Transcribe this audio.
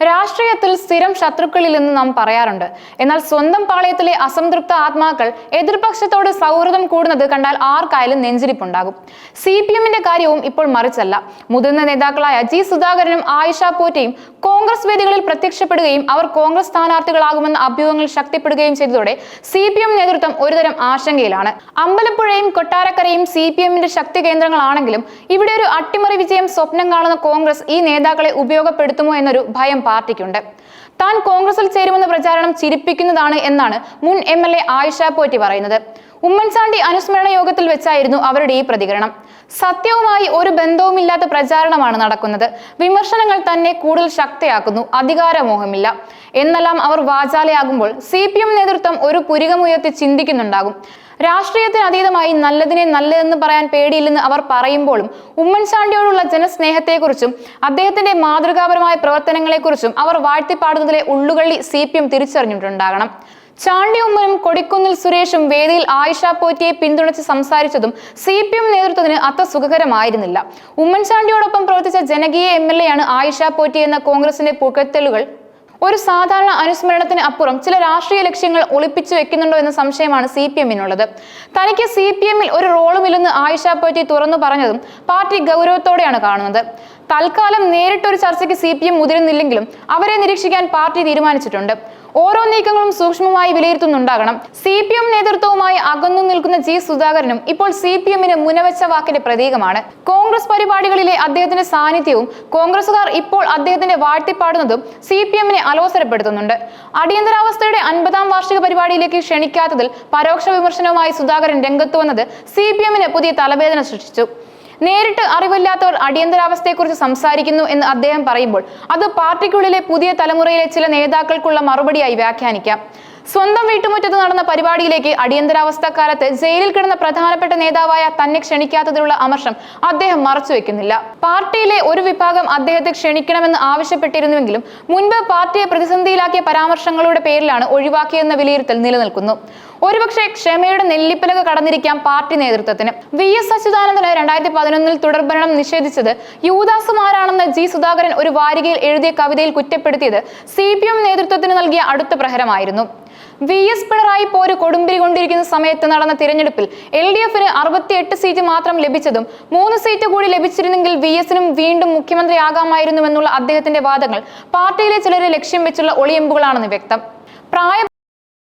രാഷ്ട്രീയത്തിൽ സ്ഥിരം ശത്രുക്കളിൽ നിന്ന് നാം പറയാറുണ്ട്. എന്നാൽ സ്വന്തം പാളയത്തിലെ അസംതൃപ്ത ആത്മാക്കൾ എതിർപക്ഷത്തോട് സൗഹൃദം കൂടുന്നത് കണ്ടാൽ ആർക്കായാലും നെഞ്ചിരിപ്പുണ്ടാകും. സി പി എമ്മിന്റെ കാര്യവും ഇപ്പോൾ മറിച്ചല്ല. മുതിർന്ന നേതാക്കളായ ജി സുധാകരനും ആയിഷ പോറ്റയും കോൺഗ്രസ് വേദികളിൽ പ്രത്യക്ഷപ്പെടുകയും അവർ കോൺഗ്രസ് സ്ഥാനാർത്ഥികളാകുമെന്ന അഭ്യൂഹങ്ങൾ ശക്തിപ്പെടുകയും ചെയ്തതോടെ സി പി എം നേതൃത്വം ഒരുതരം ആശങ്കയിലാണ്. അമ്പലപ്പുഴയും കൊട്ടാരക്കരയും സി പി എമ്മിന്റെ ശക്തി കേന്ദ്രങ്ങളാണെങ്കിലും ഇവിടെ ഒരു അട്ടിമറി വിജയം സ്വപ്നം കാണുന്ന കോൺഗ്രസ് ഈ നേതാക്കളെ ഉപയോഗപ്പെടുത്തുമോ എന്നൊരു ഭയം പാർട്ടിക്കുണ്ട്. താൻ കോൺഗ്രസിൽ ചേരുമെന്ന പ്രചാരണം ചിരിപ്പിക്കുന്നതാണ് എന്നാണ് മുൻ M L A Ayisha Potty പറയുന്നത്. ഉമ്മൻചാണ്ടി അനുസ്മരണ യോഗത്തിൽ വെച്ചായിരുന്നു അവരുടെ ഈ പ്രതികരണം. സത്യവുമായി ഒരു ബന്ധവുമില്ലാത്ത പ്രചാരണമാണ് നടക്കുന്നത്. വിമർശനങ്ങൾ തന്നെ കൂടുതൽ ശക്തിയാക്കുന്നു. അധികാരമോഹമില്ല. എന്നെല്ലാം അവർ വാചാലയാകുമ്പോൾ സി നേതൃത്വം ഒരു പുരികമുയർത്തി ചിന്തിക്കുന്നുണ്ടാകും. രാഷ്ട്രീയത്തിന് അതീതമായി നല്ലതിനെ നല്ലതെന്ന് പറയാൻ പേടിയില്ലെന്ന് അവർ പറയുമ്പോഴും ഉമ്മൻചാണ്ടിയോടുള്ള ജനസ്നേഹത്തെക്കുറിച്ചും അദ്ദേഹത്തിന്റെ മാതൃകാപരമായ പ്രവർത്തനങ്ങളെക്കുറിച്ചും അവർ വാഴ്ത്തിപ്പാടുന്നതിലെ ഉള്ളുകള്ളി സി പി എം തിരിച്ചറിഞ്ഞിട്ടുണ്ടാകണം. ചാണ്ടി ഉമ്മനും കൊടിക്കുന്നിൽ സുരേഷും വേദിയിൽ ആയിഷ പോറ്റിയെ പിന്തുണച്ച് സംസാരിച്ചതും സി പി എം നേതൃത്വത്തിന് അത്ര സുഖകരമായിരുന്നില്ല. ഉമ്മൻചാണ്ടിയോടൊപ്പം പ്രവർത്തിച്ച ജനകീയ എം എൽ എ ആണ് ആയിഷ പോറ്റി എന്ന കോൺഗ്രസിന്റെ പുകഴ്ത്തലുകൾ ഒരു സാധാരണ അനുസ്മരണത്തിന് അപ്പുറം ചില രാഷ്ട്രീയ ലക്ഷ്യങ്ങൾ ഒളിപ്പിച്ചു വെക്കുന്നുണ്ടോ എന്ന സംശയമാണ് സി പി എമ്മിനുള്ളത്. തനിക്ക് സി പി എമ്മിൽ ഒരു റോളുമില്ലെന്ന് ആയിഷ പോറ്റി തുറന്നു പറഞ്ഞതും പാർട്ടി ഗൗരവത്തോടെയാണ് കാണുന്നത്. തൽക്കാലം നേരിട്ടൊരു ചർച്ചയ്ക്ക് സി പി എം മുതിരുന്നില്ലെങ്കിലും അവരെ നിരീക്ഷിക്കാൻ പാർട്ടി തീരുമാനിച്ചിട്ടുണ്ട്. ഓരോ നീക്കങ്ങളും സൂക്ഷ്മമായി വിലയിരുത്തുന്നുണ്ടാകണം. സി പി എം നേതൃത്വവുമായി അകന്നു നിൽക്കുന്ന ജി സുധാകരനും ഇപ്പോൾ സി പി എമ്മിന് മുനവച്ച വാക്കിന്റെ പ്രതീകമാണ്. കോൺഗ്രസ് പരിപാടികളിലെ അദ്ദേഹത്തിന്റെ സാന്നിധ്യവും കോൺഗ്രസുകാർ ഇപ്പോൾ അദ്ദേഹത്തിന്റെ വാഴ്ത്തിപ്പാടുന്നതും സി പി എമ്മിനെ അലോസരപ്പെടുത്തുന്നുണ്ട്. അടിയന്തരാവസ്ഥയുടെ അൻപതാം വാർഷിക പരിപാടിയിലേക്ക് ക്ഷണിക്കാത്തതിൽ പരോക്ഷ വിമർശനവുമായി സുധാകരൻ രംഗത്ത് വന്നത് സി പി എമ്മിന് പുതിയ തലവേദന സൃഷ്ടിച്ചു. നേരിട്ട് അറിവില്ലാത്തവർ അടിയന്തരാവസ്ഥയെക്കുറിച്ച് സംസാരിക്കുന്നു എന്ന് അദ്ദേഹം പറയുമ്പോൾ അത് പാർട്ടിക്കുള്ളിലെ പുതിയ തലമുറയിലെ ചില നേതാക്കൾക്കുള്ള മറുപടിയായി വ്യാഖ്യാനിക്കാം. സ്വന്തം വീട്ടുമുറ്റത്ത് നടന്ന പരിപാടിയിലേക്ക് അടിയന്തരാവസ്ഥ കാലത്ത് ജയിലിൽ കിടന്ന പ്രധാനപ്പെട്ട നേതാവായ തന്നെ ക്ഷണിക്കാത്തതിലുള്ള അമർഷം അദ്ദേഹം മറച്ചുവെക്കുന്നില്ല പാർട്ടിയിലെ ഒരു വിഭാഗം അദ്ദേഹത്തെ ക്ഷണിക്കണമെന്ന് ആവശ്യപ്പെട്ടിരുന്നുവെങ്കിലും മുൻപ് പാർട്ടിയെ പ്രതിസന്ധിയിലാക്കിയ പരാമർശങ്ങളുടെ പേരിലാണ് ഒഴിവാക്കിയെന്ന വിലയിരുത്തൽ നിലനിൽക്കുന്നു. ഒരുപക്ഷെ ക്ഷമയുടെ നെല്ലിപ്പലക കടന്നിരിക്കാം പാർട്ടി നേതൃത്വത്തിന്. വി എസ് അച്യുതാനന്ദന് രണ്ടായിരത്തി പതിനൊന്നിൽ തുടർഭരണം നിഷേധിച്ചത് യൂദാസുമാരാണെന്ന് ജി സുധാകരൻ ഒരു വാരികയിൽ എഴുതിയ കവിതയിൽ കുറ്റപ്പെടുത്തിയത് സി പി എം നേതൃത്വത്തിന് നൽകിയ അടുത്ത പ്രഹരമായിരുന്നു. വി എസ് പിണറായി പോര് കൊടുമ്പിരി കൊണ്ടിരിക്കുന്ന സമയത്ത് നടന്ന തിരഞ്ഞെടുപ്പിൽ എൽ ഡി എഫിന് അറുപത്തിയെട്ട് സീറ്റ് മാത്രം ലഭിച്ചതും മൂന്ന് സീറ്റ് കൂടി ലഭിച്ചിരുന്നെങ്കിൽ വി എസിനും വീണ്ടും മുഖ്യമന്ത്രിയാകാമായിരുന്നുവെന്നുള്ള അദ്ദേഹത്തിന്റെ വാദങ്ങൾ പാർട്ടിയിലെ ചിലരെ ലക്ഷ്യം വെച്ചുള്ള ഒളിയമ്പുകളാണെന്ന് വ്യക്തം. പ്രായ